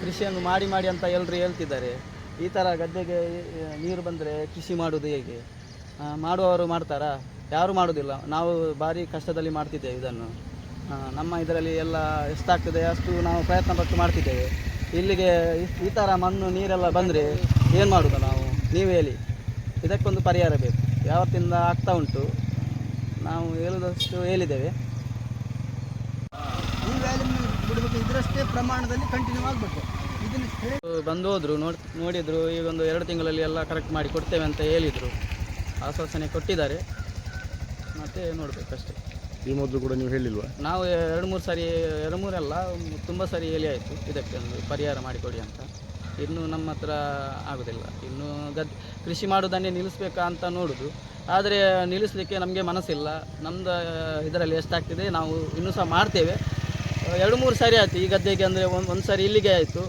ಕೃಷಿಯನ್ನು ಮಾಡಿ ಮಾಡಿ ಅಂತ ಎಲ್ಲರೂ ಹೇಳ್ತಿದ್ದಾರೆ. ಈ ಥರ ಗದ್ದೆಗೆ ನೀರು ಬಂದರೆ ಕೃಷಿ ಮಾಡೋದು ಹೇಗೆ? ಮಾಡುವವರು ಮಾಡ್ತಾರಾ? ಯಾರು ಮಾಡೋದಿಲ್ಲ ನಾವು ಭಾರಿ ಕಷ್ಟದಲ್ಲಿ ಮಾಡ್ತಿದ್ದೇವೆ ಇದನ್ನು. ನಮ್ಮ ಇದರಲ್ಲಿ ಎಲ್ಲ ಎಷ್ಟಾಗ್ತದೆ ಅಷ್ಟು ನಾವು ಪ್ರಯತ್ನ ಪಟ್ಟು ಮಾಡ್ತಿದ್ದೇವೆ. ಇಲ್ಲಿಗೆ ಈ- ಥರ ಮಣ್ಣು, ನೀರೆಲ್ಲ ಬಂದರೆ ಏನು ಮಾಡೋದು ನಾವು? ನೀವು ಹೇಳಿ. ಇದಕ್ಕೊಂದು ಪರಿಹಾರ ಬೇಕು. ಯಾವತ್ತಿಂದ ಆಗ್ತಾ ಉಂಟು ನಾವು ಹೇಳುದಷ್ಟು ಹೇಳಿದ್ದೇವೆ. ಈ ಬಿಡಬೇಕು ಇದರಷ್ಟೇ ಪ್ರಮಾಣದಲ್ಲಿ ಕಂಟಿನ್ಯೂ ಆಗಬೇಕು. ಇದನ್ನು ಬಂದು ಹೋದ್ರು ನೋಡ್ ನೋಡಿದ್ರು ಈಗ ಒಂದು ಎರಡು ತಿಂಗಳಲ್ಲಿ ಎಲ್ಲ ಕರೆಕ್ಟ್ ಮಾಡಿ ಕೊಡ್ತೇವೆ ಅಂತ ಹೇಳಿದರು. ಆಶ್ವಾಸನೆ ಕೊಟ್ಟಿದ್ದಾರೆ. ಮತ್ತೆ ನೋಡಬೇಕಷ್ಟೆ. ಈ ಮೊದಲು ಕೂಡ ನೀವು ಹೇಳಿಲ್ವಾ? ನಾವು ಎರಡು ಮೂರು ಸಾರಿ ಎರಡು ಮೂರಲ್ಲ ತುಂಬ ಸಾರಿ ಹೇಳಿ ಆಯಿತು. ಇದಕ್ಕೆ ಒಂದು ಪರಿಹಾರ ಮಾಡಿಕೊಡಿ ಅಂತ. ಇನ್ನು ನಮ್ಮ ಹತ್ರ ಆಗೋದಿಲ್ಲ. ಇನ್ನು ಗದ್, ಕೃಷಿ ಮಾಡೋದನ್ನೇ ನಿಲ್ಲಿಸ್ಬೇಕಾ ಅಂತ ನೋಡುದು. ಆದರೆ ನಿಲ್ಲಿಸಲಿಕ್ಕೆ ನಮಗೆ ಮನಸ್ಸಿಲ್ಲ. ನಮ್ಮದು ಇದರಲ್ಲಿ ಎಷ್ಟಾಗ್ತಿದೆ, ನಾವು ಇನ್ನೂ ಸಹ ಮಾಡ್ತೇವೆ. ಎರಡು ಮೂರು ಸಾರಿ ಆಯಿತು ಈ ಗದ್ದೆಗೆ ಅಂದರೆ ಒಂದು ಒಂದು ಸಾರಿ ಇಲ್ಲಿಗೆ ಆಯಿತು,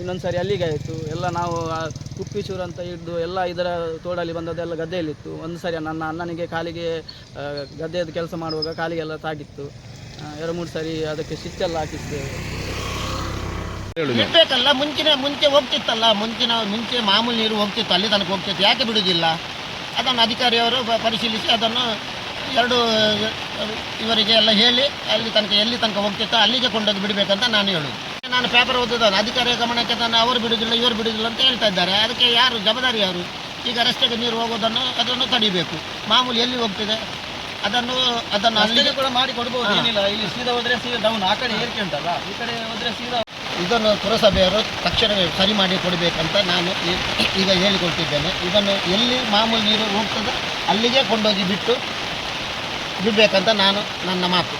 ಇನ್ನೊಂದು ಸಾರಿ ಅಲ್ಲಿಗೆ ಆಯಿತು. ಎಲ್ಲ ನಾವು ಕುಪ್ಪಿಚೂರು ಅಂತ ಹಿಡಿದು ಎಲ್ಲ ಇದರ ತೋಡಲ್ಲಿ ಬಂದದ್ದೆಲ್ಲ ಗದ್ದೆಯಲ್ಲಿತ್ತು. ಒಂದು ಸಾರಿ ನನ್ನ ಅಣ್ಣನಿಗೆ ಕಾಲಿಗೆ ಗದ್ದೆಯದ್ದು ಕೆಲಸ ಮಾಡುವಾಗ ಕಾಲಿಗೆಲ್ಲ ತಾಗಿತ್ತು. ಎರಡು ಮೂರು ಸಾರಿ ಅದಕ್ಕೆ ಸ್ಟಿಚ್ ಎಲ್ಲ ಇರ್ಬೇಕಲ್ಲ ಮುಂಚಿನ ಮುಂಚೆ ಹೋಗ್ತಿತ್ತಲ್ಲ ಮುಂಚಿನ ಮುಂಚೆ ಮಾಮೂಲಿ ನೀರು ಹೋಗ್ತಿತ್ತು ಅಲ್ಲಿ ತನಕ ಹೋಗ್ತಿತ್ತು ಯಾಕೆ ಬಿಡುವುದಿಲ್ಲ ಅದನ್ನು ಅಧಿಕಾರಿಯವರು ಪರಿಶೀಲಿಸಿ ಅದನ್ನು ಎರಡು ಇವರಿಗೆ ಎಲ್ಲ ಹೇಳಿ ಅಲ್ಲಿ ತನಕ ಎಲ್ಲಿ ತನಕ ಹೋಗ್ತಿತ್ತು ಅಲ್ಲಿಗೆ ಕೊಂಡೋಗಿ ಬಿಡಬೇಕಂತ ನಾನು ಹೇಳುದು. ನಾನು ಪೇಪರ್ ಓದಿದ್ದಾನೆ ಅಧಿಕಾರಿಯ ಗಮನಕ್ಕೆ ತಾನು ಅವರು ಬಿಡುವುದಿಲ್ಲ ಇವರು ಬಿಡುವುದಿಲ್ಲ ಅಂತ ಹೇಳ್ತಾ ಇದ್ದಾರೆ. ಅದಕ್ಕೆ ಯಾರು ಜವಾಬ್ದಾರಿ ಯಾರು? ಈಗ ರಸ್ತೆಗೆ ನೀರು ಹೋಗೋದನ್ನು ಅದನ್ನು ತಡಿಬೇಕು. ಮಾಮೂಲಿ ಎಲ್ಲಿ ಹೋಗ್ತಿದೆ? ಅದನ್ನು ಅದನ್ನು ಅಲ್ಲಿಗೆ ಕೂಡ ಮಾಡಿ ಕೊಡ್ಬೋದು ಏನಿಲ್ಲ. ಇಲ್ಲಿ ಸೀದಾ ಹೋದ್ರೆ ಸೀದಾ ಡೌನ್ ಆ ಕಡೆ ಏರಿಕೆ ಉಂಟಲ್ಲ ಈ ಕಡೆ ಹೋದ್ರೆ ಸೀದಾ ಇದನ್ನು ಪುರಸಭೆಯವರು ತಕ್ಷಣವೇ ಸರಿ ಮಾಡಿ ಕೊಡಬೇಕಂತ ನಾನು ಈಗ ಹೇಳಿಕೊಟ್ಟಿದ್ದೇನೆ. ಇದನ್ನು ಎಲ್ಲಿ ಮಾಮೂಲು ನೀರು ಹೋಗ್ತದೆ ಅಲ್ಲಿಗೆ ಕೊಂಡೋಗಿ ಬಿಟ್ಟು ಬಿಡಬೇಕಂತ ನಾನು ನನ್ನ ಮಾತು.